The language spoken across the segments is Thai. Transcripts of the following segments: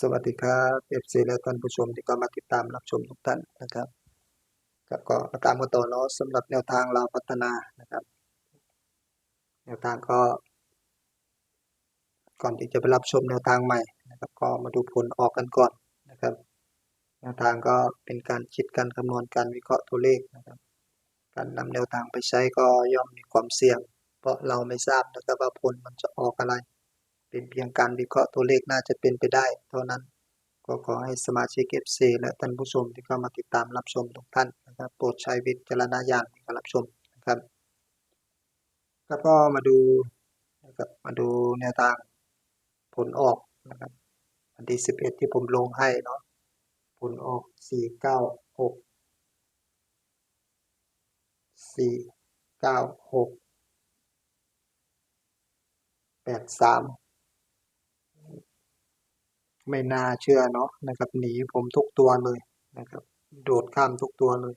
สวัสดีครับเอฟซีและท่านผู้ชมที่ก็มาติดตามรับชมทุกท่านนะครับครับก็มาตามกันต่อเนาะสำหรับแนวทางเราพัฒนานะครับ แนวทางก็ ก่อนที่จะไปรับชมแนวทางใหม่นะครับ ก็มาดูผลออกกันก่อนนะครับ แนวทางก็เป็นการคิดการคำนวณการวิเคราะห์ตัวเลขนะครับ การนำแนวทางไปใช้ก็ย่อมมีความเสี่ยง เพราะเราไม่ทราบนะครับว่าผลมันจะออกอะไร เป็นเพียงการวิเคราะห์ตัวเลขน่าจะเป็นไปได้เท่านั้น ก็ขอให้สมาชิก FC และท่านผู้ชมที่เข้ามาติดตามรับชมทุกท่านนะครับโปรดใช้วิจารณญาณในการรับชมนะครับแล้วก็มาดูนะครับมาดูแนวทางผลออกนะครับวันที่ 11 ที่ผมลงให้เนาะผลออก 496 496 83 ไม่น่าเชื่อเนาะนะครับ หนีผมทุกตัวเลยนะครับ โดดข้ามทุกตัวเลย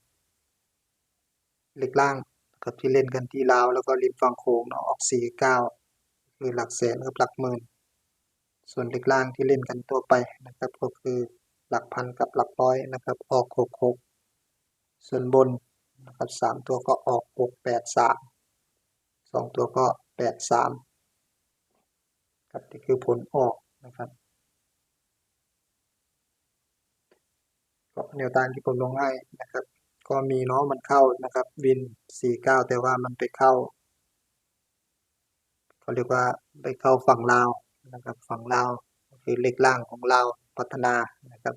เหล็กล่างกับที่เล่นกันที่ลาวแล้วก็ริมฝั่งโขงเนาะออกสี่เก้าคือหลักแสนกับหลักหมื่น ส่วนเหล็กล่างที่เล่นกันตัวไปนะครับ ก็คือหลักพันกับหลักร้อยนะครับออกหกหกส่วนบนนะครับสามตัวก็ออกหกแปดสามสองตัวก็แปดสามครับนี่คือผลออกนะครับ แนวทางที่ผมลงให้นะครับ ก็มีเนาะมันเข้านะครับวิน 49 แต่ว่ามันไปเข้าเขาเรียกว่าไปเข้าฝั่งลาวนะครับ ฝั่งลาวคือเลขล่างของลาวพัฒนานะครับ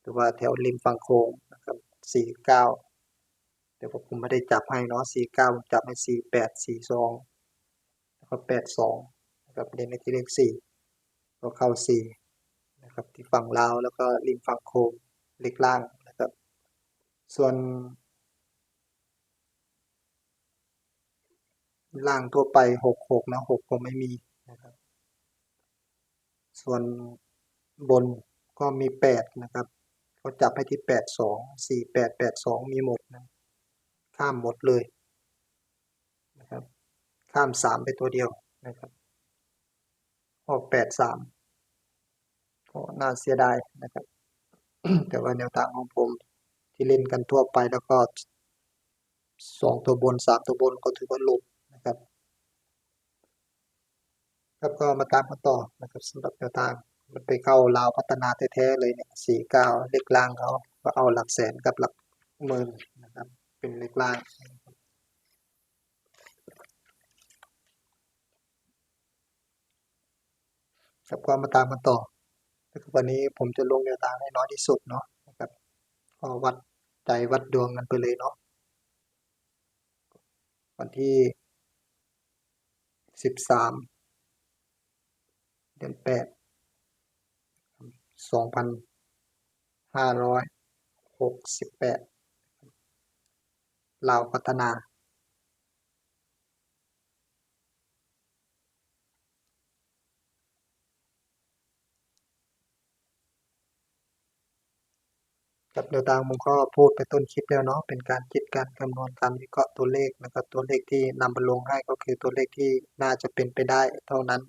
หรือว่าแถวริมฝั่งโค้งนะครับ 49 แต่ผมไม่ได้จับให้เนาะ 49 ผมจับให้ 48 42 แล้วก็ 82 นะครับเล่นในที่เลข4ก็เข้า 4 นะครับที่ฝั่งลาวแล้วก็ริมฝั่งโค้ง เล็กล่างนะครับ ส่วนล่างทั่วไปหกหกนะหกผมไม่มีนะครับ ส่วนบนก็มีแปดนะครับเขาจับให้ที่แปดสองสี่แปดแปดสองมีหมดนะข้ามหมดเลยนะครับ ข้ามสามไปตัวเดียวนะครับออกแปดสามก็น่าเสียดายนะครับ แต่ว่าแนวทางของผมที่เล่นกันทั่วไปแล้วก็สองตัวบนสามตัวบนก็ถือว่าหลุดนะครับแล้วก็มาตามกันต่อนะครับสำหรับแนวทางมันไปเข้าลาวพัฒนาแท้ๆเลยเนี่ยสี่เก้าเลขล่างเขาก็เอาหลักแสนกับหลักหมื่นนะครับเป็นเลขล่างครับก็มาตามกันต่อ นะครับวันนี้ผมจะลงแนวทางให้น้อยที่สุดเนาะนะครับก็วัดใจวัดดวงกันไปเลยเนาะวันที่สิบสามเดือนแปดสองพันห้าร้อยหกสิบแปดลาวพัฒนา กับแนวทางผมก็พูดไปต้นคลิปแล้วเนาะเป็นการคิดการคำนวณการวิเคราะห์ตัวเลขนะครับตัวเลขที่นำมาลงให้ก็คือตัวเลขที่น่าจะเป็นไปได้เท่านั้น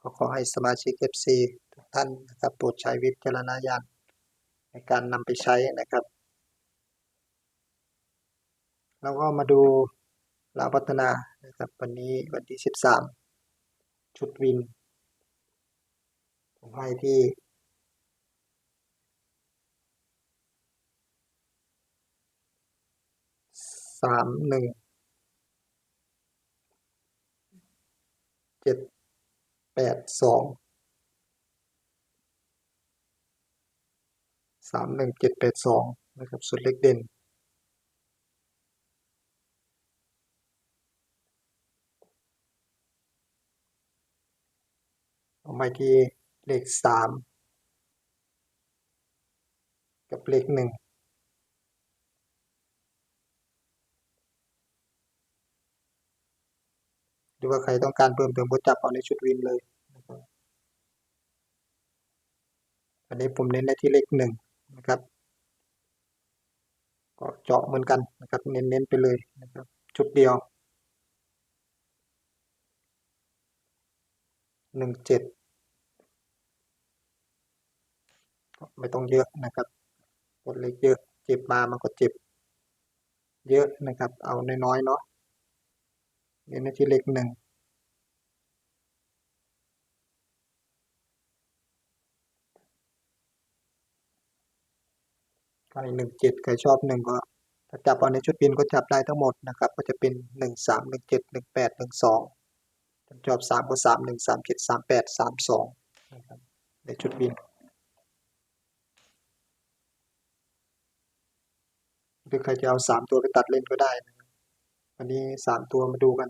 ก็ขอให้สมาชิก FC ทุกท่านนะครับโปรดใช้วิจารณญาณในการนำไปใช้นะครับ แล้วก็มาดูลาวพัฒนานะครับวันนี้วันที่ 13 ชุดวิน ผมให้ที่ สามหนึ่งเจ็ดแปดสองสามหนึ่งเจ็ดแปดสองนะครับสุดเล็กเด่นเอามาที่เลขสามกับเลขหนึ่ง รือว่าใครต้องการเพิ่มเติมก็จับเอาในชุดวินเลยนะครับอันนี้ผมเน้นในที่เลขหนึ่งนะครับ ก็เจาะเหมือนกันนะครับ เน้นๆไปเลยนะครับ ชุดเดียวหนึ่งเจ็ดไม่ต้องเยอะนะครับตัวเลขเยอะ เจ็บมามันก็เจ็บ เยอะนะครับ เอาน้อยๆเนาะ เน้นที่เลขหนึ่งใครหนึ่งเจ็ดใครชอบหนึ่งก็ถ้าจับเอาในชุดบินก็จับได้ทั้งหมดนะครับ ก็จะเป็นหนึ่งสามหนึ่งเจ็ดหนึ่งแปดหนึ่งสองชอบสามก็สามหนึ่งสามเจ็ดสามแปดสามสองนะครับในชุดบินหรือใครจะเอาสามตัวไปตัดเล่นก็ได้นะ วันนี้สามตัวมาดูกัน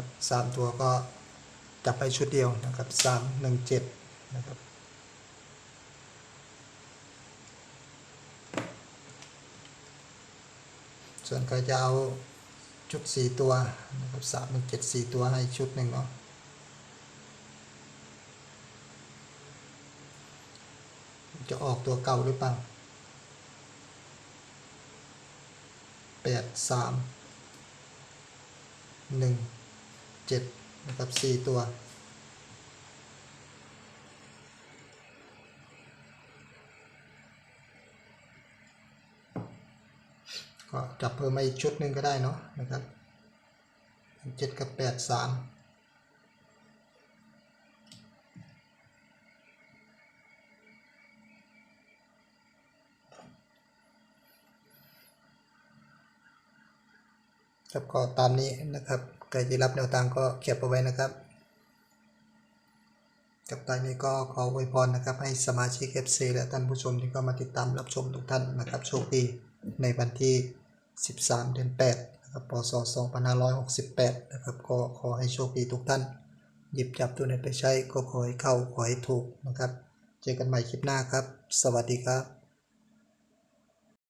ครับสามตัวก็จับไปชุดเดียวนะครับสามหนึ่งเจ็ดนะครับส่วนใครจะเอาชุดสี่ตัวนะครับสามหนึ่งเจ็ดสี่ตัวให้ชุดหนึ่งเนาะจะออกตัวเก่าหรือเปล่าแปดสามหนึ่ง เจ็ดนะครับสี่ตัว ก็จับเพิ่มมาอีกชุดหนึ่งก็ได้เนาะนะครับเจ็ดกับแปดสามครับก็ตามนี้นะครับ ใครที่รับแนวทางก็เขียบเอาไว้นะครับกับตอนนี้ก็ขออวยพรนะครับ ให้สมาชิก FC และท่านผู้ชมที่เข้ามาติดตามรับชมทุกท่านนะครับโชคดีในวันที่ 13 เดือน8นะครับพศ2568 นะครับ ก็ขอให้โชคดีทุกท่าน หยิบจับตัวไหนไปใช้ก็ขอให้เข้าขอให้ถูกนะครับ เจอกันใหม่คลิปหน้าครับ สวัสดีครับ